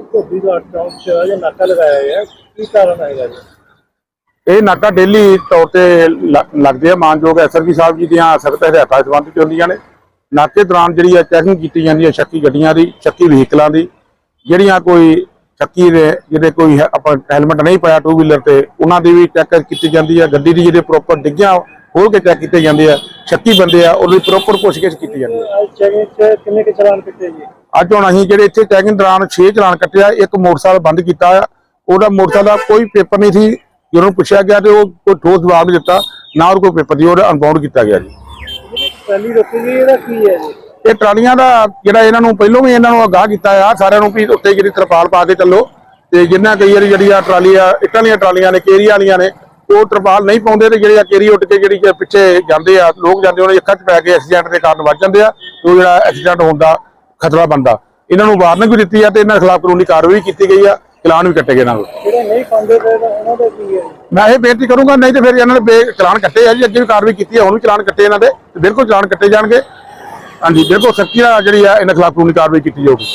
ਧੋਬੀ ਦਾ ਚੌਂਕ ਚ ਜਾਂ ਨਾਕਾ ਲਗਾਇਆ ਗਿਆ ਕੀ ਕਾਰਨ ਹੈਗਾ ਜੀ? ਇਹ ਨਾਕਾ ਡੇਲੀ ਤੌਰ ਤੇ ਲ- ਲੱਗਦੇ ਆ, ਮਾਨਯੋਗ ਐਸਐਸਪੀ ਸਾਹਿਬ ਜੀ ਦੀਆਂ ਸਖਤ ਹਦਾਇਤਾਂ ਸੰਬੰਧਿਤ ਹੁੰਦੀਆਂ ਨੇ। ਨਾਕੇ ਦੌਰਾਨ ਜਿਹੜੀ ਆ ਚੈਕਿੰਗ ਕੀਤੀ ਜਾਂਦੀ ਹੈ ਸ਼ੱਕੀ ਗੱਡੀਆਂ ਦੀ, ਸ਼ੱਕੀ ਵਹੀਕਲਾਂ ਦੀ, ਜਿਹੜੀਆਂ ਕੋਈ ਸ਼ੱਕੀ ਦੇ, ਜਿਹਦੇ ਕੋਈ ਹੈ- ਆਪਾਂ ਹੈਲਮਟ ਨਹੀਂ ਪਾਇਆ ਟੂ ਵੀਲਰ ਤੇ, ਉਹਨਾਂ ਦੀ ਵੀ ਚੈੱਕ ਕੀਤੀ ਜਾਂਦੀ ਹੈ, ਗੱਡੀ ਦੀ ਜਿਹੜੇ ਪ੍ਰੋਪਰ ਡਿੱਗੀਆਂ ਖੋਲ ਕੇ ਚੈੱਕ ਕੀਤੇ ਜਾਂਦੇ ਆ ਸ਼ੱਕੀ ਬੰਦੇ ਆ ਉਹਦੀ ਪ੍ਰੋਪਰ ਪੁੱਛਗਿੱਛ ਕੀਤੀ ਜਾਂਦੀ ਹੈ ਅੱਜ ਚੈਕਿੰਗ ਕਿੰਨੇ ਕੁ ਚਲਾਨ ਕੱਟੇ ਜੀ? ਅੱਜ ਹੁਣ ਅਸੀਂ ਜਿਹੜੇ ਇੱਥੇ ਚੈਕਿੰਗ ਦੌਰਾਨ 6 ਚਲਾਨ ਕੱਟਿਆ ਇੱਕ ਮੋਟਰਸਾਈਕਲ ਬੰਦ ਕੀਤਾ ਉਹਦਾ ਮੋਟਰਸਾਈਕਲ ਦਾ ਕੋਈ ਪੇਪਰ ਨਹੀਂ ਸੀ ਜਦੋਂ ਪੁੱਛਿਆ ਗਿਆ ਤੇ ਉਹ ਕੋਈ ਠੋਸ ਜਵਾਬ ਨਹੀਂ ਦਿੱਤਾ ਨਾ ਉਹ ਕੋਈ ਪੇਪਰ ਦੀ ਉਹਦਾ ਅਨਬਾਉਂਡ ਕੀਤਾ ਗਿਆ ਜੀ। ਪਹਿਲੀ ਰੋਕੀ ਗਈ ਇਹਦਾ ਕੀ ਹੈ ਜੀ? ਇਹ ਟਰਾਲੀਆਂ ਦਾ ਜਿਹੜਾ ਇਹਨਾਂ ਨੂੰ ਪਹਿਲੋਂ ਵੀ ਇਹਨਾਂ ਨੂੰ ਅਗਾਹ ਕੀਤਾ ਆ ਸਾਰਿਆਂ ਨੂੰ ਵੀ ਉੱਤੇ ਜਿਹੜੀ ਤਰਪਾਲ ਪਾ ਕੇ ਚੱਲੋ ਤੇ ਜਿੰਨਾ ਕਈ ਵਾਰੀ ਜਿਹੜੀ ਆ ਟਰਾਲੀ ਆ ਇੱਟਾਂ ਦੀਆਂ ਟਰਾਲੀਆਂ ਨੇ ਕੇਰੀਆਂ ਵਾਲੀਆਂ ਨੇ ਉਹ ਤਰਪਾਲ ਨਹੀਂ ਪਾਉਂਦੇ ਤੇ ਜਿਹੜੇ ਆ ਕੇਰੀ ਉੱਟ ਕੇ ਜਿਹੜੀ ਪਿੱਛੇ ਜਾਂਦੇ ਆ ਲੋਕ ਜਾਂਦੇ ਉਹਨਾਂ ਦੀ ਅੱਖਾਂ 'ਚ ਪੈ ਕੇ ਐਕਸੀਡੈਂਟ ਦੇ ਕਾਰਨ ਵੱਜ ਜਾਂਦੇ ਆ ਉਹ ਜਿਹੜਾ ਐਕਸੀਡੈਂਟ ਹੋਣ ਦਾ ਖਤਰਾ ਬਣਦਾ। ਇਹਨਾਂ ਨੂੰ ਵਾਰਨਿੰਗ ਵੀ ਦਿੱਤੀ ਆ ਤੇ ਇਹਨਾਂ ਖਿਲਾਫ ਕਾਨੂੰਨੀ ਕਾਰਵਾਈ ਕੀਤੀ ਗਈ ਆ ਚਲਾਨ ਵੀ ਕੱਟੇ ਗਏ ਨਾਲ ਜਿਹੜੇ ਨਹੀਂ ਪਾਉਂਦੇ ਪਏ ਤਾਂ ਉਹਨਾਂ ਦਾ ਕੀ ਹੈ? ਮੈਂ ਇਹ ਬੇਨਤੀ ਕਰੂੰਗਾ ਨਹੀਂ ਤੇ ਫਿਰ ਇਹਨਾਂ ਨੇ ਚਲਾਨ ਕੱਟੇ ਆ ਜੀ ਅੱਗੇ ਵੀ ਕਾਰਵਾਈ ਕੀਤੀ ਆ ਹੁਣ ਵੀ ਚਲਾਨ ਕੱਟੇ ਇਹਨਾਂ ਦੇ ਬਿਲਕੁਲ ਚਲਾਨ ਕੱਟੇ ਜਾਣਗੇ। ਹਾਂਜੀ ਬਿਲਕੁਲ ਸਖਤੀ ਨਾਲ ਜਿਹੜੀ ਆ ਇਹਨਾਂ ਖਿਲਾਫ ਕਾਨੂੰਨੀ ਕਾਰਵਾਈ ਕੀਤੀ ਜਾਊਗੀ।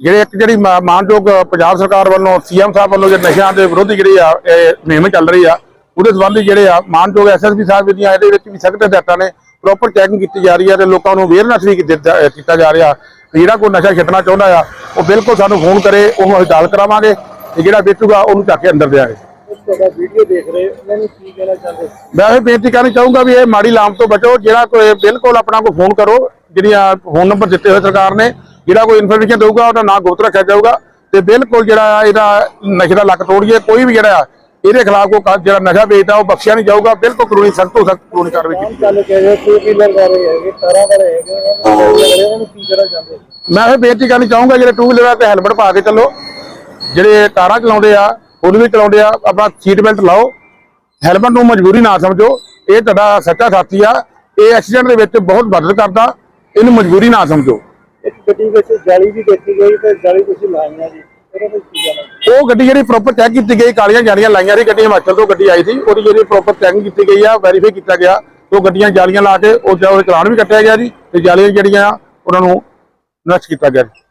ਜਿਹੜੇ ਇੱਕ ਜਿਹੜੀ ਮਾਨਯੋਗ ਪੰਜਾਬ ਸਰਕਾਰ ਵੱਲੋਂ, ਸੀਐਮ ਸਾਹਿਬ ਵੱਲੋਂ ਜਿਹੜੇ ਨਸ਼ਿਆਂ ਦੇ ਵਿਰੋਧੀ ਜਿਹੜੀ ਆ, ਇਹ ਮੁਹਿੰਮ ਚੱਲ ਰਹੀ ਆ, ਉਹਦੇ ਸੰਬੰਧੀ ਜਿਹੜੇ ਆ, ਮਾਨਯੋਗ ਐਸਐਸਪੀ ਸਾਹਿਬ ਦੀਆਂ ਇਹਦੇ ਵਿੱਚ ਵੀ ਸਖਤ ਹਦਾਇਤਾਂ ਨੇ ਪ੍ਰੋਪਰ ਚੈਕਿੰਗ ਕੀਤੀ ਜਾ ਰਹੀ ਆ ਤੇ ਲੋਕਾਂ ਨੂੰ ਅਵੇਅਰਨੈਸ ਵੀ ਕੀਤਾ ਜਾ ਰਿਹਾ ਜਿਹੜਾ ਕੋਈ ਨਸ਼ਾ ਛੱਡਣਾ ਚਾਹੁੰਦਾ ਆ, ਉਹ ਬਿਲਕੁਲ ਸਾਨੂੰ ਫੋਨ ਕਰੇ, ਉਹਨੂੰ ਅਸੀਂ ਦਾਲ ਕਰਾਵਾਂਗੇ ਤੇ ਜਿਹੜਾ ਵੇਚੂਗਾ, ਉਹਨੂੰ ਚੱਕ ਕੇ ਅੰਦਰ ਦਿਆਂਗੇ। ਵੀਡੀਓ ਦੇਖ ਰਹੇ ਉਹਨਾਂ ਨੂੰ ਕੀ ਕਹਿਣਾ ਚਾਹੁੰਦੇ ਮੈਂ ਇਹ ਬੇਨਤੀ ਕਰਨੀ ਚਾਹੂੰਗਾ ਵੀ ਇਹ ਮਾੜੀ ਲਾਮ ਤੋਂ ਬਚੋ, ਜਿਹੜਾ ਕੋਈ ਬਿਲਕੁਲ ਆਪਣਾ ਕੋਈ ਫੋਨ ਕਰੋ, ਜਿਹੜੀਆਂ ਫੋਨ ਨੰਬਰ ਦਿੱਤੇ ਹੋਏ ਸਰਕਾਰ ਨੇ ਜਿਹੜਾ ਕੋਈ ਇਨਫੋਰਮੇਸ਼ਨ ਦੇਊਗਾ ਉਹਦਾ ਨਾਂ ਗੁਪਤ ਰੱਖਿਆ ਜਾਊਗਾ ਤੇ ਬਿਲਕੁਲ ਜਿਹੜਾ ਇਹਦਾ ਨਸ਼ੇ ਦਾ ਲੱਕ ਤੋੜੀਏ ਕੋਈ ਵੀ ਜਿਹੜਾ ਇਹਦੇ ਖਿਲਾਫ ਕੋਈ ਕ- ਜਿਹੜਾ ਨਸ਼ਾ ਵੇਚਦਾ ਉਹ ਬਖਸ਼ਿਆ ਨਹੀਂ ਜਾਊਗਾ ਬਿਲਕੁਲ ਕਾਨੂੰਨੀ ਸਖਤ ਤੋਂ ਸਖਤ ਕਾਨੂੰਨੀ ਕਾਰਵਾਈ ਕੀਤੀ ਉਹਨਾਂ ਉਹਨਾਂ ਮੈਂ ਇਹ ਬੇਨਤੀ ਕਰਨੀ ਚਾਹੂੰਗਾ ਜਿਹੜੇ ਟੂ ਵੀਲਰਾਂ ਤੇ ਹੈਲਮਟ ਪਾ ਕੇ ਚੱਲੋ। ਜਿਹੜੇ ਕਾਰਾਂ ਚਲਾਉਂਦੇ ਆ ਉਹ ਵੀ ਚਲਾਉਂਦੇ ਆ ਆਪਣਾ ਸੀਟ ਬੈਲਟ ਲਾਓ। ਹੈਲਮਟ ਨੂੰ ਮਜਬੂਰੀ ਨਾ ਸਮਝੋ ਇਹ ਤੁਹਾਡਾ ਸੱਚਾ ਸਾਥੀ ਆ। ਇਹ ਐਕਸੀਡੈਂਟ ਦੇ ਵਿੱਚ ਬਹੁਤ ਮਦਦ ਕਰਦਾ ਇਹਨੂੰ ਮਜਬੂਰੀ ਨਾ ਸਮਝੋ। ਗੱਡੀ ਵਿੱਚ ਜਾਲੀ ਵੀ ਦੇਖੀ ਗਈ ਤੇ ਜਾਲੀ ਤੁਸੀਂ ਲਾਈਆਂ ਜੀ। ਉਹਦੇ ਵਿੱਚ ਕੀ ਕਹਿਣਾ ਉਹ ਗੱਡੀ ਜਿਹੜੀ ਪ੍ਰੋਪਰ ਚੈੱਕ ਕੀਤੀ ਗਈ, ਕਾਲੀਆਂ ਜਾਲੀਆਂ ਲਾਈਆਂ ਸੀ ਗੱਡੀ ਹਿਮਾਚਲ ਤੋਂ ਗੱਡੀ ਆਈ ਸੀ। ਉਹਦੀ ਜਿਹੜੀ ਪ੍ਰੋਪਰ ਚੈਕਿੰਗ ਕੀਤੀ ਗਈ ਆ ਵੈਰੀਫਾਈ ਕੀਤਾ ਗਿਆ। ਉਹ ਗੱਡੀਆਂ ਜਾਲੀਆਂ ਲਾ ਕੇ, ਉਹ ਉਹਦੇ ਚਲਾਨ ਵੀ ਕੱਟਿਆ ਗਿਆ ਜੀ, ਤੇ ਜਾਲੀਆਂ ਜਿਹੜੀਆਂ ਉਹਨਾਂ ਨੂੰ ਨਸ਼ਟ ਕੀਤਾ ਗਿਆ ਜੀ।